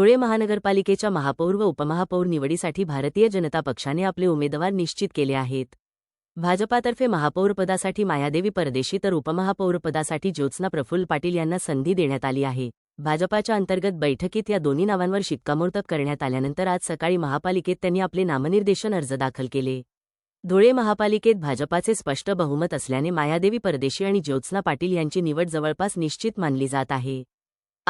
धुळे महानगरपालिकेच्या महापौर व उपमहापौर निवडीसाठी भारतीय जनता पक्षाने आपले उमेदवार निश्चित केले आहेत. भाजपातर्फे महापौरपदासाठी मायादेवी परदेशी तर उपमहापौरपदासाठी ज्योत्स्ना प्रफुल्ल पाटील यांना संधी देण्यात आली आहे. भाजपाच्या अंतर्गत बैठकीत या दोन्ही नावांवर शिक्कामोर्तब करण्यात आल्यानंतर आज सकाळी महापालिकेत त्यांनी आपले नामनिर्देशन अर्ज दाखल केले. धुळे महापालिकेत भाजपाचे स्पष्ट बहुमत असल्याने मायादेवी परदेशी आणि ज्योत्स्ना पाटील यांची निवड जवळपास निश्चित मानली जात आहे.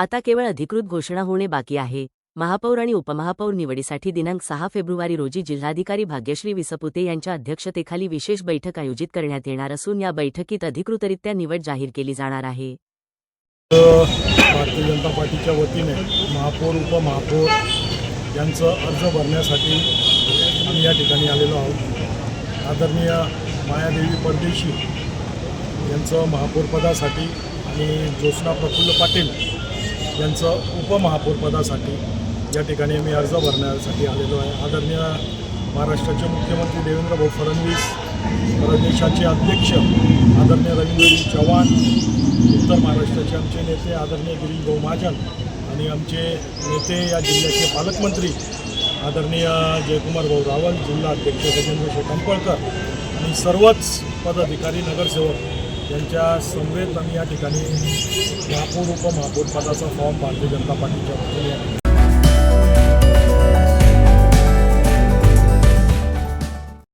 आता केवळ अधिकृत घोषणा होणे बाकी आहे. महापौर आणि उपमहापौर निवडीसाठी दिनांक सहा फेब्रुवारी रोजी जिल्हाधिकारी भाग्यश्री विसपुते यांच्या अध्यक्षतेखाली विशेष बैठक आयोजित करण्यात येणार असून या बैठकीत अधिकृतरित्या निवड जाहीर केली जाणार आहे. भारतीय जनता पार्टीच्या वतीने महापौर उपमहापौर यांचं अर्ज भरण्यासाठी आम्ही या ठिकाणी आलेलो आहोत. आदरणीय मायादेवी परदेशी यांचं महापौरपदासाठी आणि ज्योत्स्ना प्रफुल्ल पाटील यांचं उपमहापौरपदासाठी या ठिकाणी आम्ही अर्ज भरण्यासाठी आलेलो आहे. आदरणीय महाराष्ट्राचे मुख्यमंत्री देवेंद्र भाऊ फडणवीस प्रदेशाचे अध्यक्ष आदरणीय रवींद्रजी चव्हाण उत्तर महाराष्ट्राचे आमचे नेते आदरणीय गिरीश भाऊ महाजन आणि आमचे नेते या जिल्ह्याचे पालकमंत्री आदरणीय जयकुमार भाऊ रावल जिल्हा अध्यक्ष गजेंद्र शेठ आणि सर्वच पदाधिकारी नगरसेवक त्यांच्या समवेत आम्ही या ठिकाणी महापौर उपमहापौर पदाचा फॉर्म भारतीय जनता पार्टीच्या वतीने